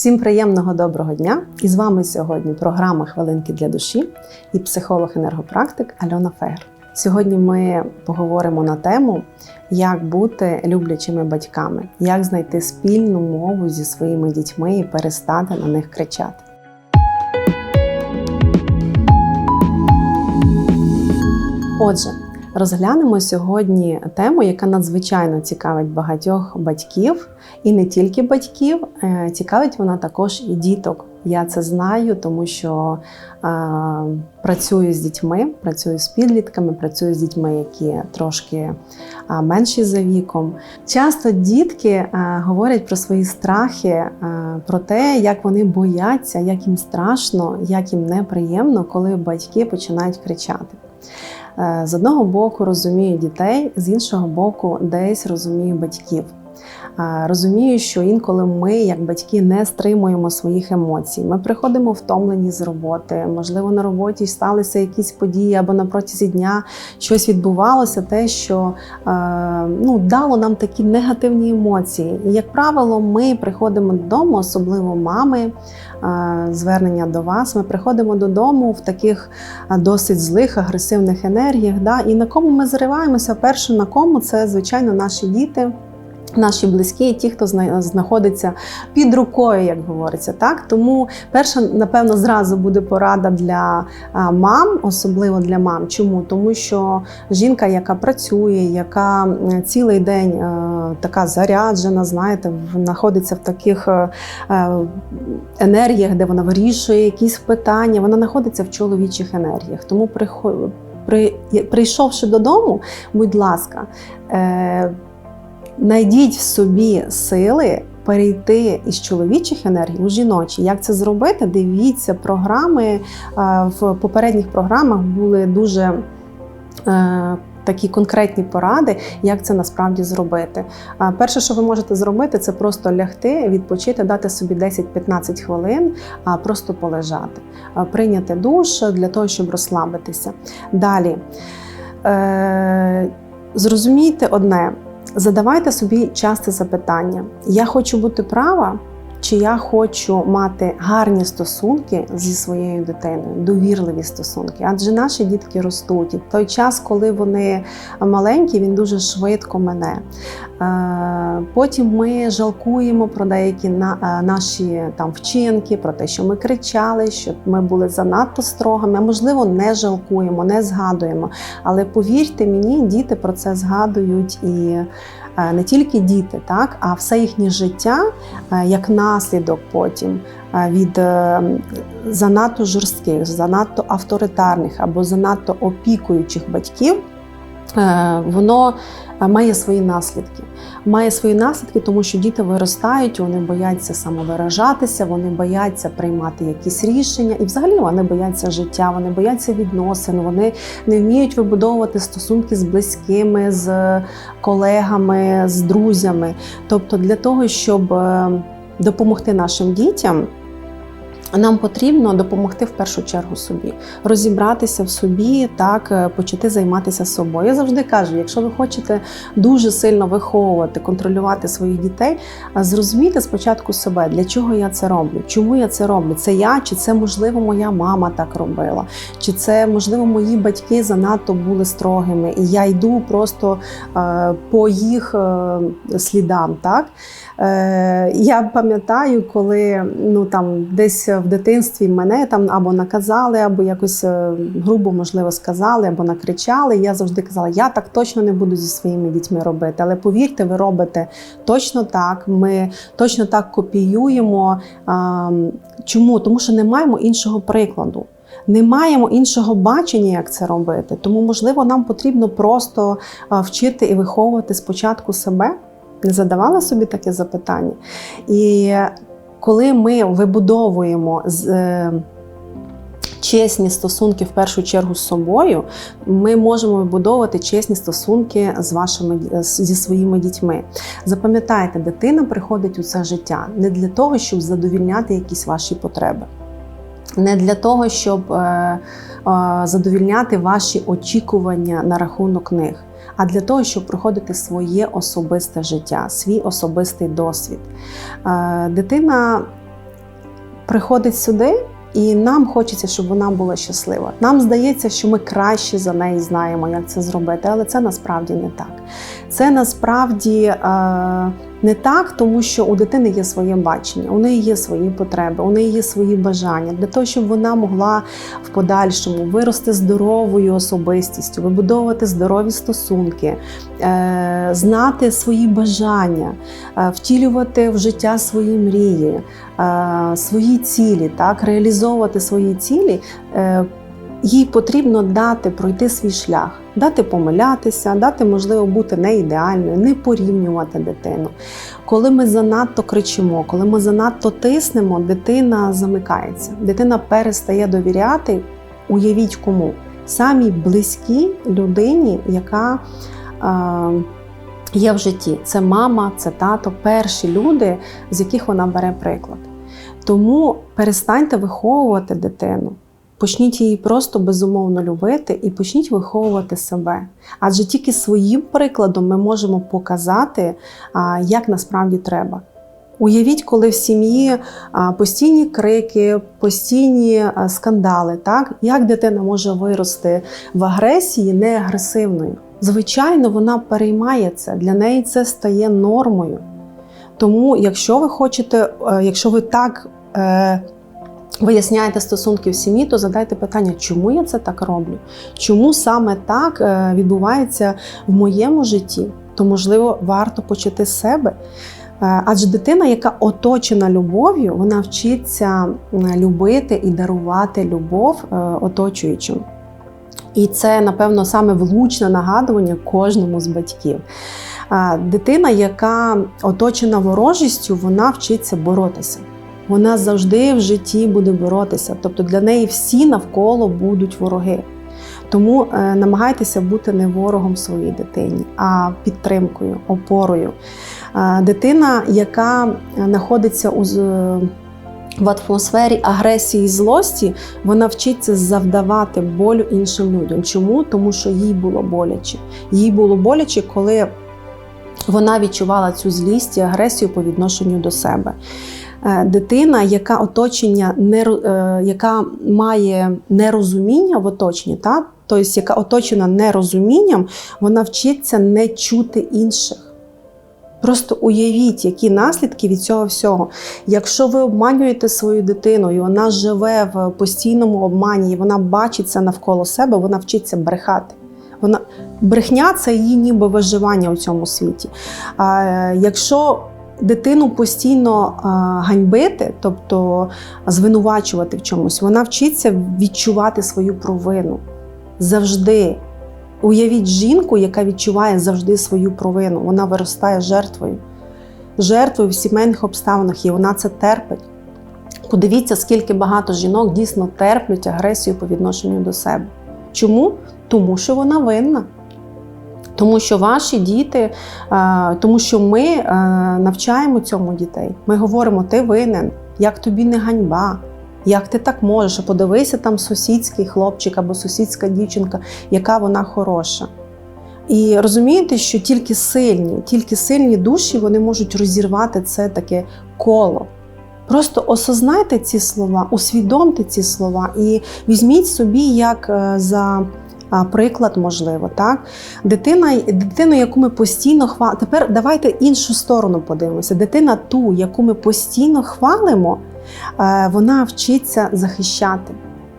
Всім приємного доброго дня! І з вами сьогодні програма Хвилинки для душі і психолог-енергопрактик Альона Фегер. Сьогодні ми поговоримо на тему, як бути люблячими батьками, як знайти спільну мову зі своїми дітьми і перестати на них кричати. Отже, розглянемо сьогодні тему, яка надзвичайно цікавить багатьох батьків, і не тільки батьків, е, цікавить вона також і діток. Я це знаю, тому що е, працюю з дітьми, працюю з підлітками, працюю з дітьми, які трошки е, менші за віком. Часто дітки е, говорять про свої страхи, е, про те, як вони бояться, як їм страшно, як їм неприємно, коли батьки починають кричати. Е, З одного боку розумію дітей, з іншого боку, десь розумію батьків. Розумію, що інколи ми, як батьки, не стримуємо своїх емоцій. Ми приходимо втомлені з роботи. Можливо, на роботі сталися якісь події або на протязі дня щось відбувалося, те, що е, ну, дало нам такі негативні емоції. І, як правило, ми приходимо додому, особливо мами. е, Звернення до вас. Ми приходимо додому в таких е, досить злих, агресивних енергіях. Да? І на кому ми зариваємося? Перше на кому це, звичайно, наші діти. Наші близькі, і ті, хто знаходиться під рукою, як говориться, так тому перша, напевно, зразу буде порада для мам, особливо для мам. Чому? Тому що жінка, яка працює, яка цілий день е, така заряджена, знаєте, знаходиться в таких е, е, енергіях, де вона вирішує якісь питання, вона знаходиться в чоловічих енергіях. Тому прийшовши додому, будь ласка. Найдіть в собі сили перейти із чоловічих енергій у жіночі. Як це зробити? Дивіться програми. Е, В попередніх програмах були дуже е, такі конкретні поради, як це насправді зробити. Е, Перше, що ви можете зробити, це просто лягти, відпочити, дати собі 10-15 хвилин, а просто полежати, прийняти душ для того, щоб розслабитися. Далі. Зрозумійте одне. Задавайте собі часте запитання: я хочу бути права, чи я хочу мати гарні стосунки зі своєю дитиною, довірливі стосунки. Адже наші дітки ростуть. І той час, коли вони маленькі, він дуже швидко мене. Е, Потім ми жалкуємо про деякі е, наші там вчинки, про те, що ми кричали, що ми були занадто строгими. Можливо, не жалкуємо, не згадуємо. Але повірте мені, діти про це згадують і не тільки діти, так, а все їхнє життя е, як наслідок потім е, від е, занадто жорстких, занадто авторитарних або занадто опікуючих батьків. Е, Воно е, має свої наслідки. Має свої наслідки, тому що діти виростають, вони бояться самовиражатися, вони бояться приймати якісь рішення, і взагалі вони бояться життя, вони бояться відносин, вони не вміють вибудовувати стосунки з близькими, з колегами, з друзями. Тобто, для того, щоб е, допомогти нашим дітям. Нам потрібно допомогти в першу чергу собі, розібратися в собі, так е, почати займатися собою. Я завжди кажу: якщо ви хочете дуже сильно виховувати, контролювати своїх дітей, а зрозумійте спочатку себе, для чого я це роблю, чому я це роблю. Це я, чи це можливо моя мама так робила, чи це можливо мої батьки занадто були строгими, і я йду просто е, по їх е, слідам. Так е, я пам'ятаю, коли ну там десь в дитинстві мене там або наказали, або якось е, грубо можливо сказали, або накричали. Я завжди казала, я так точно не буду зі своїми дітьми робити. Але повірте, ви робите точно так. Ми точно так копіюємо. Чому? Тому що не маємо іншого прикладу. Не маємо іншого бачення, як це робити. Тому, можливо, нам потрібно просто вчити і виховувати спочатку себе. Не задавала собі таке запитання. І коли ми вибудовуємо з. е, Чесні стосунки в першу чергу з собою, ми можемо вибудовувати чесні стосунки з вашими зі своїми дітьми. Запам'ятайте, дитина приходить у це життя не для того, щоб задовільняти якісь ваші потреби, не для того, щоб е, е, задовільняти ваші очікування на рахунок них, а для того, щоб проходити своє особисте життя, свій особистий досвід. Е, Дитина приходить сюди. І нам хочеться, щоб вона була щаслива. Нам здається, що ми краще за неї знаємо, як це зробити, але це насправді не так. Це насправді е, не так, тому що у дитини є своє бачення, у неї є свої потреби, у неї є свої бажання для того, щоб вона могла в подальшому вирости здоровою особистістю, вибудовувати здорові стосунки, е, знати свої бажання, е, втілювати в життя свої мрії, е, свої цілі, так реалізовувати свої цілі. Їй потрібно дати пройти свій шлях, дати помилятися, дати можливо бути не ідеальною, не порівнювати дитину. Коли ми занадто кричимо, коли ми занадто тиснемо, дитина замикається, дитина перестає довіряти. Уявіть кому самій близькій людині, яка е, є в житті. Це мама, це тато, перші люди, з яких вона бере приклад. Тому перестаньте виховувати дитину. Почніть її просто безумовно любити і почніть виховувати себе. Адже тільки своїм прикладом ми можемо показати, як насправді треба. Уявіть, коли в сім'ї постійні крики, постійні скандали, так як дитина може вирости в агресії не агресивною. Звичайно, вона переймає це, для неї це стає нормою. Тому, якщо ви хочете, е, якщо ви так е, виясняєте стосунки в сім'ї, то задайте питання, чому я це так роблю? Чому саме так е, відбувається в моєму житті? То, можливо, варто почати з себе. Е, адже дитина, яка оточена любов'ю, вона вчиться любити і дарувати любов е, оточуючим. І це, напевно, саме влучне нагадування кожному з батьків. Дитина, яка оточена ворожістю, вона вчиться боротися вона завжди в житті буде боротися. Тобто для неї всі навколо будуть вороги. Тому е, намагайтеся бути не ворогом своїй дитині, а підтримкою, опорою. Е, дитина, яка знаходиться у в атмосфері агресії і злості, вона вчиться завдавати болю іншим людям. Чому? Тому що їй було боляче. Їй було боляче, коли вона відчувала цю злість і агресію по відношенню до себе. Е, дитина, яка оточення не е, яка має нерозуміння в оточенні, та тобто, яка оточена нерозумінням, вона вчиться не чути інших. Просто уявіть, які наслідки від цього всього. Якщо ви обманюєте свою дитину, і вона живе в постійному обмані, і вона бачиться навколо себе, вона вчиться брехати. Вона брехня це її ніби виживання у цьому світі. А якщо дитину постійно ганьбити, тобто звинувачувати в чомусь, вона вчиться відчувати свою провину завжди. Уявіть жінку, яка відчуває завжди свою провину. Вона виростає жертвою, жертвою в сімейних обставинах, і вона це терпить. Подивіться, скільки багато жінок дійсно терплять агресію по відношенню до себе. Чому? Тому що вона винна. Тому що ваші діти, тому що ми навчаємо цьому дітей. Ми говоримо, ти винен, як тобі не ганьба. Як ти так можеш? Подивися там сусідський хлопчик або сусідська дівчинка, яка вона хороша. І розумієте, що тільки сильні, тільки сильні душі вони можуть розірвати це таке коло. Просто осознайте ці слова, усвідомте ці слова і візьміть собі як е, за приклад, можливо, так дитина, дитину, яку ми постійно хвалимо. Тепер давайте іншу сторону подивимося. Дитина, ту, яку ми постійно хвалимо, е, вона вчиться захищати.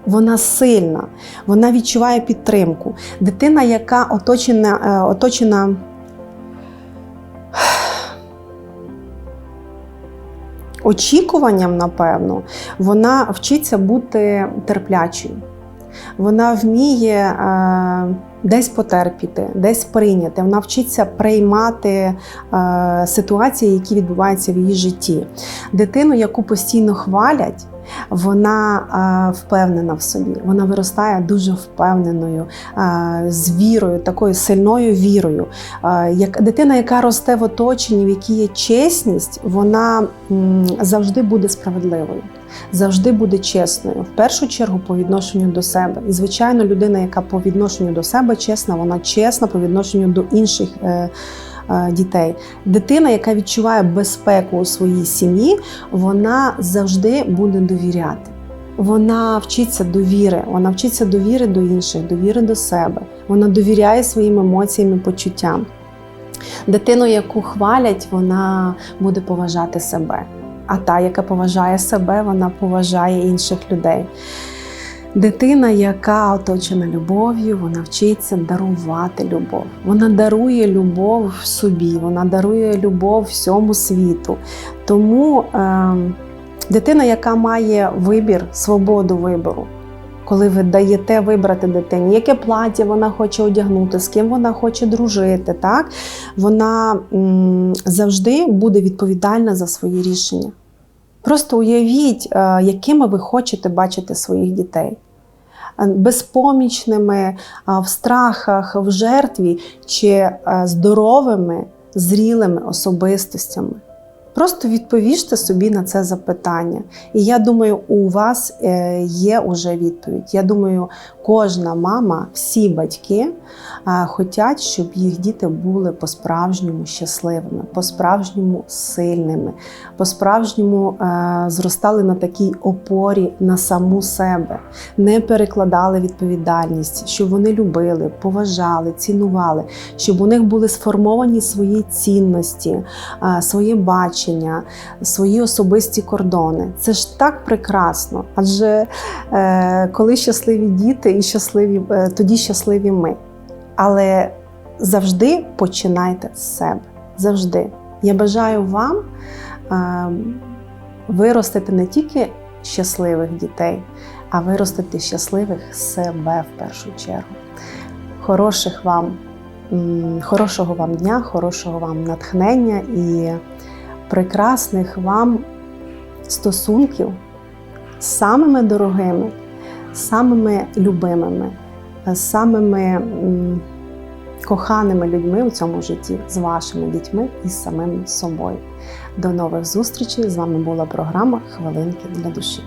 Вона сильна, вона відчуває підтримку. Дитина, яка оточена, е, оточена очікуванням, напевно, вона вчиться бути терплячою вона вміє е, десь потерпіти, десь прийняти. Вона вчиться приймати е, ситуації, які відбуваються в її житті. Дитину, яку постійно хвалять. Вона впевнена в собі, вона виростає дуже впевненою, з вірою, такою сильною вірою. Як дитина, яка росте в оточенні, в якій є чесність, вона завжди буде справедливою завжди буде чесною, в першу чергу по відношенню до себе. І, звичайно, людина, яка по відношенню до себе чесна, вона чесна по відношенню до інших. Е, дітей. Дитина, яка відчуває безпеку у своїй сім'ї, вона завжди буде довіряти. Вона вчиться довіри, вона вчиться довіри до інших, довіри до себе. Вона довіряє своїм емоціям і почуттям. Дитину, яку хвалять, вона буде поважати себе. А та, яка поважає себе, вона поважає інших людей. Дитина, яка оточена любов'ю, вона вчиться дарувати любов. Вона дарує любов собі, вона дарує любов всьому світу. Тому е, дитина, яка має вибір, свободу вибору, коли ви даєте вибрати дитині, яке плаття вона хоче одягнути, з ким вона хоче дружити, так? вона м, завжди буде відповідальна за свої рішення. Просто уявіть, е, якими ви хочете бачити своїх дітей. Е, Безпомічними, е, в страхах, в жертві чи здоровими, зрілими особистостями. Просто відповіжте собі на це запитання. І я думаю, у вас е, є уже відповідь. Я думаю, кожна мама, всі батьки е, хочуть, щоб їх діти були по-справжньому щасливими, по-справжньому сильними, по-справжньому е, зростали на такій опорі на саму себе, не перекладали відповідальність, щоб вони любили, поважали, цінували, щоб у них були сформовані свої цінності, своє бачення, свої особисті кордони. Це ж так прекрасно. Адже е, коли щасливі діти і щасливі, е, тоді щасливі ми. Але завжди починайте з себе. Завжди. Я бажаю вам е, виростити не тільки щасливих дітей, а виростити щасливих себе в першу чергу. Хороших вам, хорошого вам дня, хорошого вам натхнення і прекрасних вам стосунків з самими дорогими, самими любимими, самими коханими людьми у цьому житті, з вашими дітьми і з самим собою. До нових зустрічей! З вами була програма Хвилинки для душі.